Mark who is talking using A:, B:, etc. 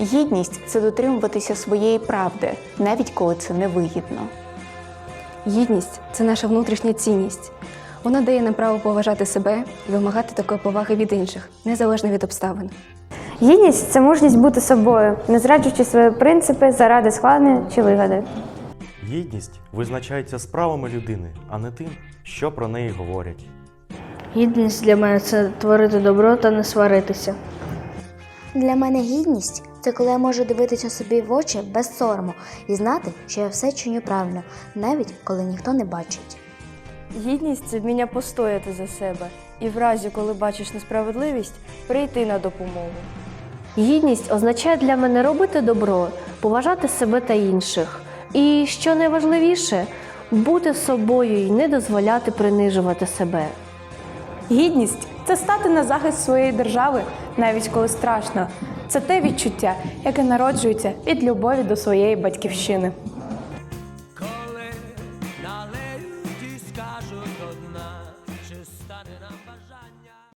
A: Гідність це дотримуватися своєї правди, навіть коли це невигідно.
B: Гідність це наша внутрішня цінність. Вона дає нам право поважати себе і вимагати такої поваги від інших, незалежно від обставин.
C: Гідність це мужність бути собою, не зраджуючи свої принципи заради схвалення чи вигоди.
D: Гідність визначається справами людини, а не тим, що про неї говорять.
E: Гідність для мене це творити добро та не сваритися.
F: Для мене гідність це коли я можу дивитися собі в очі без сорому і знати, що я все чиню правильно, навіть коли ніхто не бачить.
G: Гідність це вміння постояти за себе і в разі, коли бачиш несправедливість, прийти на допомогу.
H: Гідність означає для мене робити добро, поважати себе та інших. І що найважливіше, бути собою і не дозволяти принижувати себе.
I: Гідність це стати на захист своєї держави, навіть коли страшно. Це те відчуття, яке народжується від любові до своєї батьківщини.
J: Коли одна, чи стане нам бажання.